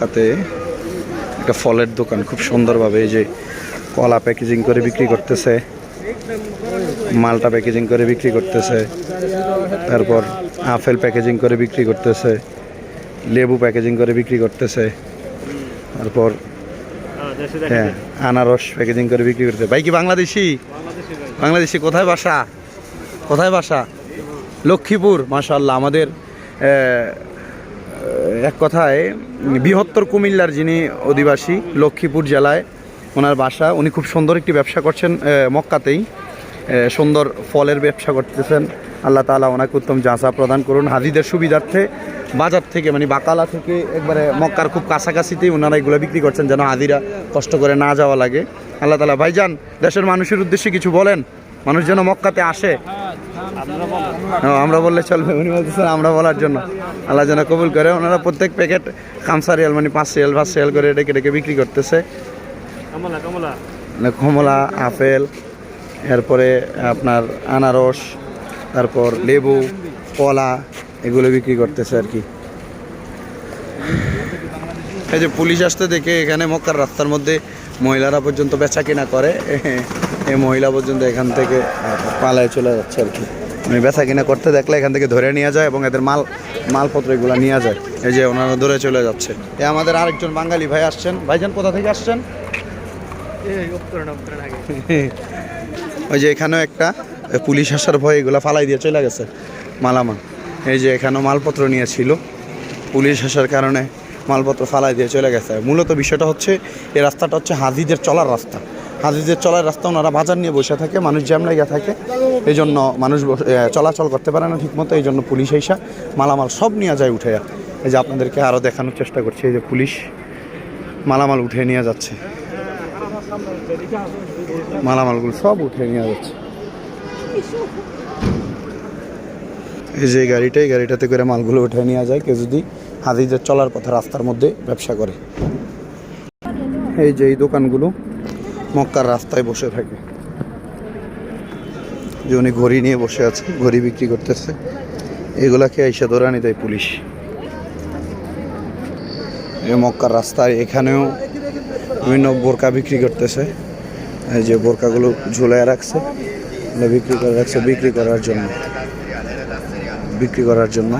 মক্কাতে একটা ফলের দোকান, খুব সুন্দরভাবে এই যে কলা প্যাকেজিং করে বিক্রি করতেছে, মালটা প্যাকেজিং করে বিক্রি করতেছে, তারপর আপেল প্যাকেজিং করে বিক্রি করতেছে, লেবু প্যাকেজিং করে বিক্রি করতেছে, তারপর হ্যাঁ আনারস প্যাকেজিং করে বিক্রি করতেছে। ভাই কি বাংলাদেশি? বাংলাদেশি কোথায় বাসা? কোথায় বাসা? লক্ষ্মীপুর মাশাল্লাহ আমাদের এক কথায় বৃহত্তর কুমিল্লার যিনি অধিবাসী, লক্ষ্মীপুর জেলায় ওনার বাসা, উনি খুব সুন্দর একটি ব্যবসা করছেন মক্কাতেই। সুন্দর ফলের ব্যবসা করতেছেন। আল্লাহ তালা ওনাকে উত্তম যাঁচা প্রদান করুন। হাজিদের সুবিধার্থে বাজার থেকে মানে বাকালা থেকে একবারে মক্কার খুব কাছাকাছিতেই ওনারা এগুলো বিক্রি করছেন, যেন হাজিরা কষ্ট করে না যাওয়া লাগে। আল্লাহ তালা ভাইজান, দেশের মানুষের উদ্দেশ্যে কিছু বলেন? মানুষ যেন মক্কাতে আসে। আমরা বললে চলবে। উনি বলতেছেন আমরা বলার জন্য। আল্লাহ যেন কবুল করে। ওনারা প্রত্যেক প্যাকেট খামসা রিয়াল মানে পাঁচ রিয়াল পাঁচ রিয়াল করে ডেকে ডেকে বিক্রি করতেছে। কমলা কমলা। কমলা আপেল এরপরে আপনার আনারস তারপর লেবু কলা এগুলো বিক্রি করতেছে আর কি। এই যে পুলিশ আসতে দেখে এখানে মক্কার রাস্তার মধ্যে মহিলারা পর্যন্ত বেচা কিনা করে। এই মহিলা পর্যন্ত এখান থেকে পালায় চলে যাচ্ছে আর কি। বেচা কিনা করতে দেখলে এখান থেকে ধরে নিয়ে যায় এবং এদের মাল মালপত্র এগুলো নিয়ে যায়। এই যে ওনারা ধরে চলে যাচ্ছে। এ আমাদের আরেকজন বাঙালি ভাই আসছেন। ভাইজান কোথা থেকে আসছেন? ওই যে এখানেও একটা পুলিশ আসার ভয়ে এগুলো ফালাই দিয়ে চলে গেছে মালামাল। এই যে এখানেও মালপত্র নিয়েছিল পুলিশ আসার কারণে মালপত্র ফালাই দিয়ে চলে গেছে। মূলত বিষয়টা হচ্ছে এই রাস্তাটা হচ্ছে হাজিদের চলার রাস্তা। হাজিদের চলার রাস্তা ওনারা বাজার নিয়ে বসে থাকে মানুষ জ্যাম লাগিয়ে থাকে। এই জন্য মানুষ চলাচল করতে পারে না ঠিকমতো, এই জন্য পুলিশ এসা মালামাল সব নিয়ে যায় উঠে। এই যে আপনাদেরকে আরও দেখানোর চেষ্টা করছে, এই যে পুলিশ মালামাল উঠে নিয়ে যাচ্ছে। মালামালগুলো সব উঠে নিয়ে যাচ্ছে। এই যে গাড়িটা, এই গাড়িটাতে করে মালগুলো উঠে নিয়ে যায়, কেউ যদি হাজিদের চলার পথে রাস্তার মধ্যে ব্যবসা করে। এই যে এই দোকানগুলো মক্কার রাস্তায় বসে থাকে। যে উনি ঘড়ি নিয়ে বসে আছে, ঘড়ি বিক্রি করতেছে। এগুলাকে এসে দৌড়ানি দেয় পুলিশ। মক্কার রাস্তায় এখানেও বিভিন্ন বোরকা বিক্রি করতেছে। এই যে বোরকাগুলো ঝুলায় রাখছে বিক্রি করে রাখছে, বিক্রি করার জন্য। বিক্রি করার জন্য।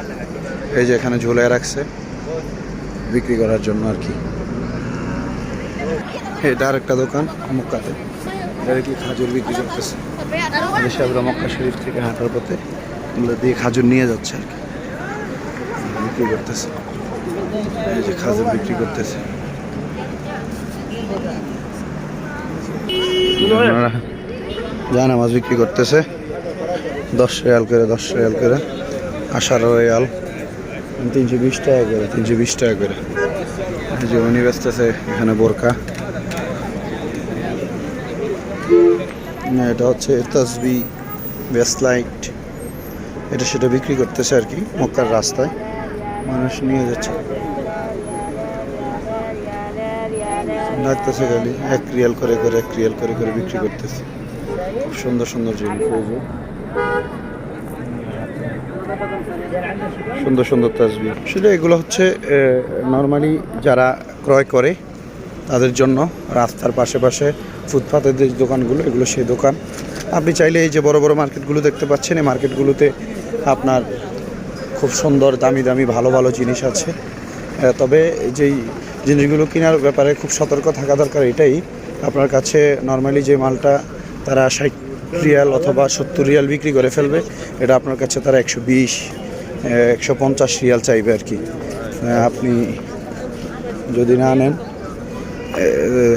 এই যে এখানে ঝুলায় রাখছে, বিক্রি করার জন্য আর কি। এটা আর একটা দোকান মক্কাতে। এটা খাজুর বিক্রি করতেছে। দেশে আমরা মক্কা শরীফ থেকে হাঁটার পথে এগুলো দিয়ে খাজুর নিয়ে যাচ্ছে আর কি। বিক্রি করতেছে। যে খাজুর বিক্রি করতেছে। জানা মাছ বিক্রি করতেছে। দশ রিয়াল করে, দশ রিয়াল করে। আঠারো রিয়াল। তিনশো বিশ টাকা করে, তিনশো বিশ টাকা করে। যে উনি বেচতেছে এখানে বোরকা। এটা হচ্ছে তসবি লাইট এটা সেটা বিক্রি করতেছে আর কি, মক্কার রাস্তায়। মানুষ নিয়ে যাচ্ছে। লাগতেছে খালি, এক রিয়াল করে করে, এক রিয়াল করে করে বিক্রি করতেছে। খুব সুন্দর সুন্দর জিনিস। সুন্দর সুন্দর তাসবি আসলে এগুলো হচ্ছে নর্মালি যারা ক্রয় করে তাদের জন্য, রাস্তার পাশে পাশে ফুটপাতের যে দোকানগুলো, এগুলো সেই দোকান। আপনি চাইলে এই যে বড় বড় মার্কেটগুলো দেখতে পাচ্ছেন, এই মার্কেটগুলোতে আপনার খুব সুন্দর, দামি দামি, ভালো ভালো জিনিস আছে। তবে যেই জিনিসগুলো কেনার ব্যাপারে খুব সতর্ক থাকা দরকার এটাই। আপনার কাছে নর্মালি যে মালটা তারা ষাট রিয়াল অথবা সত্তর রিয়াল বিক্রি করে ফেলবে, এটা আপনার কাছে তারা একশো বিশ একশো পঞ্চাশ রিয়াল চাইবে আর কি। আপনি যদি না নেন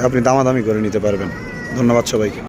আপনি দামাদামি করে নিতে পারবেন। ধন্যবাদ সবাইকে।